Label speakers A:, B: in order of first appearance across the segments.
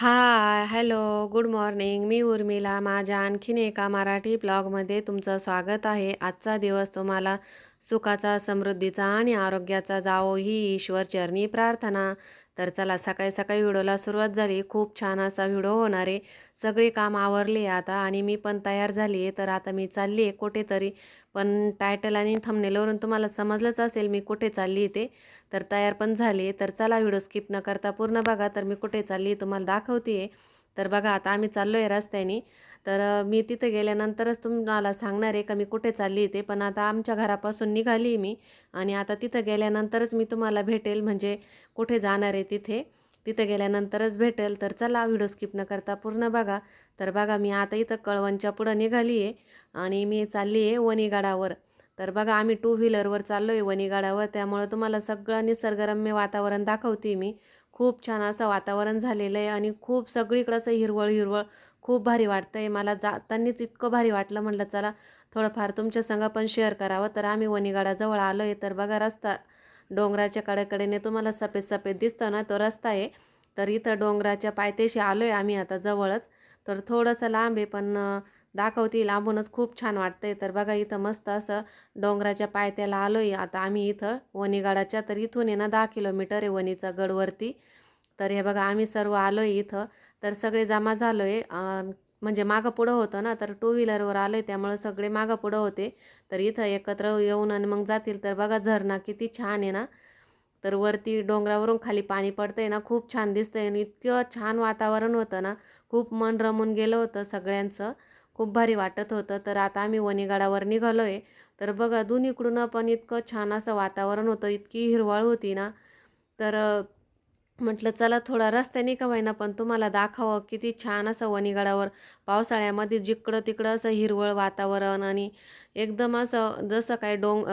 A: Hi, hello, good morning. मी उर्मिला. माझ्या आणखीन एका मराठी ब्लॉगमध्ये तुमचं स्वागत आहे. आजचा दिवस तुम्हाला सुखाचा, समृद्धीचा आणि आरोग्याचा जावो ही ईश्वर चरणी प्रार्थना. तर चला सकाळी सकाळी व्हिडिओला सुरुवात झाली. खूप छान असा व्हिडिओ होणार आहे. सगळी काम आवरली आता आणि मी पण तयार झाली आहे. तर आता मी चालली आहे कुठेतरी. पण टायटल आणि थमनेलवरून तुम्हाला समजलंच असेल मी कुठे चालली ते. तर तयार पण झाली. तर चला व्हिडिओ स्किप न करता पूर्ण बघा. तर मी कुठे चालली तुम्हाला दाखवते आहे. तर बघा आता आम्ही चाललो आहे रस्त्याने. तर मी तिथं गेल्यानंतरच तुम्हाला सांगणार आहे का मी कुठे चालली ते. पण आता आमच्या घरापासून निघाली मी आणि आता तिथं गेल्यानंतरच मी तुम्हाला भेटेल म्हणजे कुठे जाणार आहे तिथे. तिथं गेल्यानंतरच भेटेल. तर चला व्हिडिओ स्किप न करता पूर्ण बघा. तर बघा मी आता इथं कळवणच्या पुढं निघाली आहे आणि मी चालली आहे वणीगडावर. तर बघा आम्ही टू व्हीलरवर चाललो आहे वणीगडावर. त्यामुळं तुम्हाला सगळं निसर्गरम्य वातावरण दाखवते मी. खूप छान असं वातावरण झालेलं आहे आणि खूप सगळीकडं असं हिरवळ-हिरवळ खूप भारी वाटतं आहे मला जातानीच इतकं भारी वाटलं म्हटलं चला थोडंफार तुमच्या संग पण शेअर करावं. तर आम्ही वणीगाडाजवळ आलो आहे. तर बघा रस्ता डोंगराच्या कडेकडेने तुम्हाला सफेद-सफेद दिसतं ना तो रस्ता आहे. तर इथं डोंगराच्या पायथ्याशी आलो आहे आम्ही आता जवळच. तर थोडंसं लांब आहे पण दाखवते लांबूनच खूप छान वाटतंय. तर बघा इथं मस्त असं डोंगराच्या पायथ्याला आलो आहे आता आम्ही इथं वणीगडाच्या. तर इथून आहे ना दहा किलोमीटर आहे वणीचा गडवरती तर हे बघा आम्ही सर्व आलो आहे इथं. तर सगळे जमा झालो आहे. म्हणजे मागं-पुढं होतं ना तर टू व्हीलरवर आलो आहे त्यामुळं सगळे मागं-पुढं होते. तर इथं एकत्र येऊन आणि मग जातील. तर बघा झरणा किती छान आहे ना. तर वरती डोंगरावरून खाली पाणी पडतंय ना खूप छान दिसतंय आणि इतकं छान वातावरण होतं ना. खूप मन रमून गेलं होतं सगळ्यांचं. खूप भारी वाटत होतं. तर आता आम्ही वणीगडावर निघालो आहे. तर बघा दोन्हीकडून पण इतकं छान असं वातावरण होतं. इतकी हिरवळ होती ना. तर म्हटलं चला थोडा रस्त्याने का होईना पण तुम्हाला दाखवावं किती छान असं वणीगडावर पावसाळ्यामध्ये जिकडं-तिकडं असं हिरवळ वातावरण आणि एकदम असं जसं काय डोंग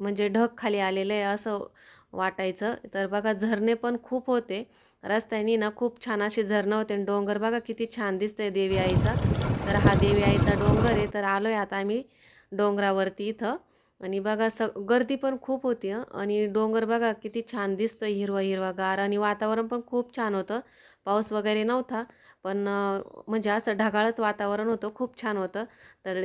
A: म्हणजे ढग खाली आलेलं आहे असं वाटायचं. तर बघा झरणे पण खूप होते. रस्त्याने ना खूप छान असे झरणं होते आणि डोंगर बघा किती छान दिसतंय देवी आईचा. तर हा देवी आईचा डोंगर आहे. तर आलोय आता आम्ही डोंगरावरती इथं आणि बघा स गर्दी पण खूप होती आणि डोंगर बघा किती छान दिसतोय हिरवा हिरवागार आणि वातावरण पण खूप छान होतं. पाऊस वगैरे नव्हता. पण म्हणजे असं ढगाळच वातावरण होतं. खूप छान होतं. तर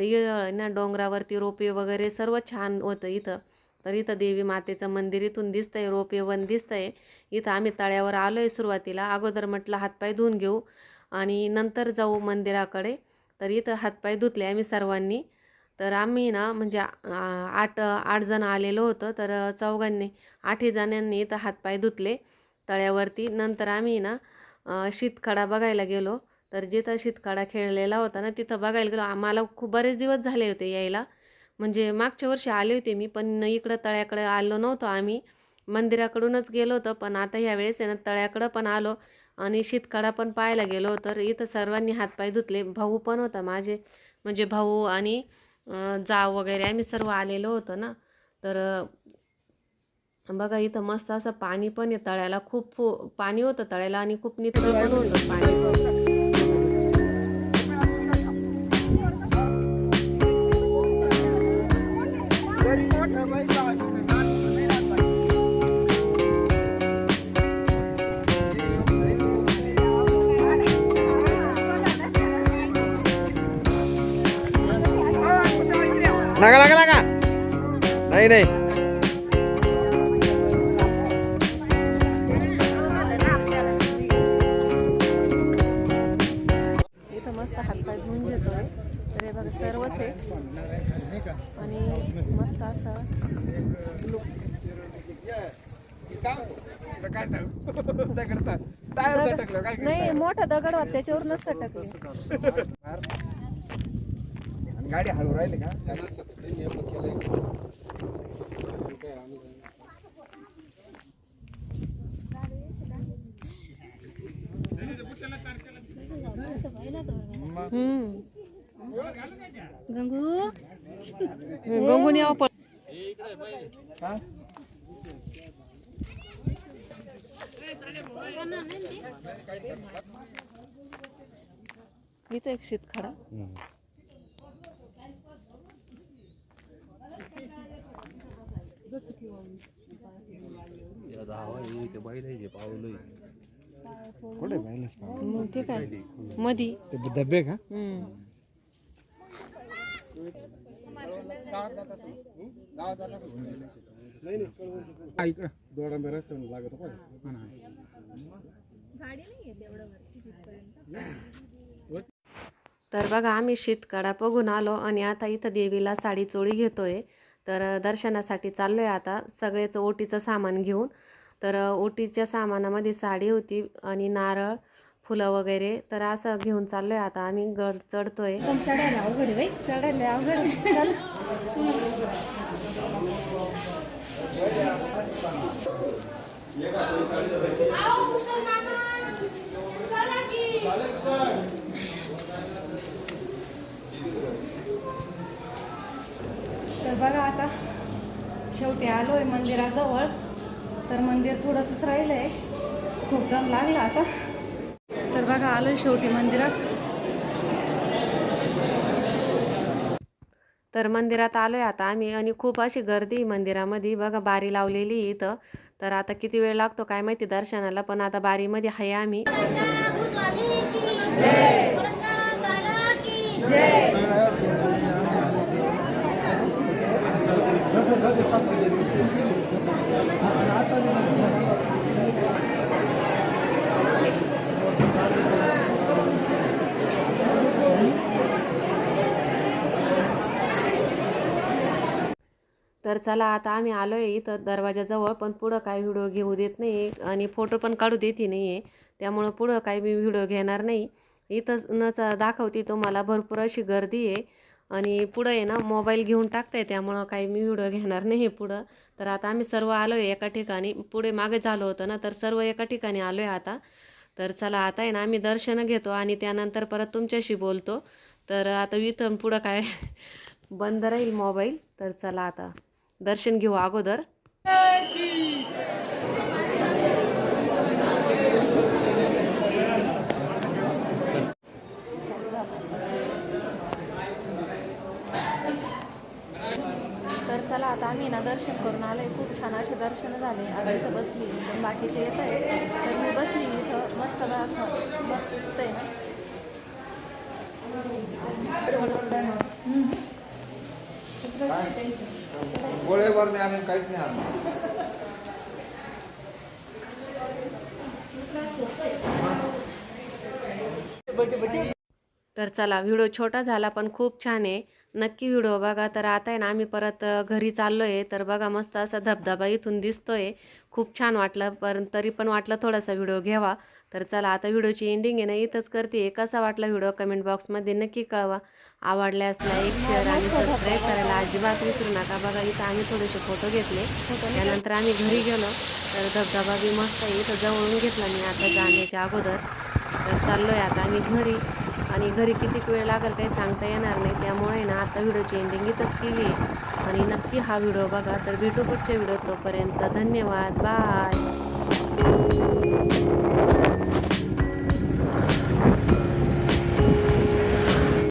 A: ना डोंगरावरती रोपे वगैरे सर्व छान होतं इथं. तर इथं देवी मातेचं मंदिर इथून दिसतंय. रोपे वन दिसतंय. इथं आम्ही तळ्यावर आलोय सुरुवातीला. अगोदर म्हटलं हातपाय धुवून घेऊ आणि नंतर जाऊ मंदिराकडे. तर इथं हातपाय धुतले आम्ही सर्वांनी. तर आम्ही ना म्हणजे आठ आठ जण आलेलो होतं तर चौघांनी आठही जणांनी इथं हातपाय धुतले तळ्यावरती. नंतर आम्ही ना शीतखडा बघायला गेलो. तर जिथं शीतखडा खेळलेला होता ना तिथं बघायला गेलो. आम्हाला खूप बरेच दिवस झाले होते यायला. म्हणजे मागच्या वर्षी आले होते मी पण इकडं तळ्याकडे आलो नव्हतो आम्ही. मंदिराकडूनच गेलो होतो. पण आता ह्यावेळेस आहे ना तळ्याकडं पण आलो आणि शीतकाळा पण पाहायला गेलो. तर इथं सर्वांनी हातपाय धुतले. भाऊ पण होता माझे म्हणजे भाऊ आणि जाव वगैरे आम्ही सर्व आलेलो होतो ना. तर बघा इथं मस्त असं पाणी पण आहे तळ्याला. खूप पाणी होतं तळ्याला आणि खूप नितळ पण होतं पाणी पण.
B: लागा लागा लागा. नाही नाही.
A: इथं मस्त हातपाय धुवून घेतोय. तर हे बघा सर्वच आहे. आणि मस्त असं लुक नाही मोठा दगड होता त्याच्यावरूनच सटकले.
B: गाडी हळू राहिली का.
A: गंगून यावं पण
B: हा?
A: इथं एक शीतखडा
C: या धावा हे? ते बैल आहे पावलं
B: कुठे
A: मग ते काय मधी.
B: ते डबे का इकडं दोडांबे रस्त्यावर लागत
A: तर बघा आम्ही शीतकाळा बघून आलो आणि आता इथं देवीला साडी चोळी घेतोय. तर दर्शनासाठी चाललोय आता. सगळेच ओटीचं सामान घेऊन. तर ओटीच्या सामानामध्ये साडी होती आणि नारळ फुलं वगैरे. तर असं घेऊन चाललोय आता. आम्ही गड चढतोय.
C: चढायला अवघड आहे चढायला अवघड तर बघा आता शेवटी आलो आहे मंदिराजवळ. तर मंदिर थोडंसंच राहिलं आहे खूप दम लागला आता. तर बघा आलो आहे शेवटी मंदिरात.
A: तर मंदिरात आलोय आता आम्ही. आणि खूप अशी गर्दी आहे मंदिरामध्ये. बघा बारी लावलेली आहे इथं. तर आता किती वेळ लागतो काय माहिती दर्शनाला पण आता बारीमध्ये आहे आम्ही. तर चला आता आम्ही आलो आहे इथं दरवाजाजवळ पण पुढं काही व्हिडिओ घेऊ देत नाही आणि फोटो पण काढू देती नाही आहे त्यामुळं पुढं काही मी व्हिडिओ घेणार नाही. इथंच नच दाखवते तुम्हाला भरपूर अशी गर्दी आहे. आणि पुढं आहे ना मोबाईल घेऊन टाकताय त्यामुळं काही मी व्हिडिओ घेणार नाही पुढं. तर आता आम्ही सर्व आलो आहे एका ठिकाणी. पुढे मागे झालो होतं ना तर सर्व एका ठिकाणी आलो आहे आता. तर चला आता आहे ना आम्ही दर्शनं घेतो आणि त्यानंतर परत तुमच्याशी बोलतो. तर आता इथं पुढं काय? बंद राहील मोबाईल तर चला आता दर्शन घेऊ अगोदर
C: तर चला आता आम्ही ना दर्शन करून आलोय. खूप छान असे दर्शन झाले. आता इथं बसली पण बाकीचे येत आहे तर मी बसली इथं मस्त असं मस्त दिसतंय ना. हम्म.
B: गोळेवर आले काहीच नाही आलं
A: तर चला व्हिडिओ छोटा झाला पण खूप छान आहे. नक्की व्हिडिओ बघा. तर आता आहे ना आम्ही परत घरी चाललो आहे तर बघा मस्त असा धबधबा इथून दिसतोय. खूप छान वाटलं पण तरी पण वाटलं थोडासा व्हिडिओ घ्यावा. तर चला आता व्हिडिओची एंडिंग आहे ना इथंच करते. कसा वाटला व्हिडिओ? कमेंट बॉक्समध्ये नक्की कळवा. आवडल्यास लाईक शेअर आणि सबस्क्राईब करायला अजिबात विसरू नका. बघा इथं आम्ही थोडेसे फोटो घेतले? त्यानंतर आम्ही घरी गेलो. तर धबधबा बी मस्त आहे. इथं जवळून घेतला मी आता जाण्याच्या अगोदर. तर चाललोय आता आम्ही घरी. आणि घरी किती वेळ लागेल काही सांगता येणार नाही. त्यामुळे ना आता व्हिडिओची एंडिंग इथंच केली आणि नक्की हा व्हिडिओ बघा. तर भेटू पुढच्या व्हिडिओ तोपर्यंत धन्यवाद. बाय.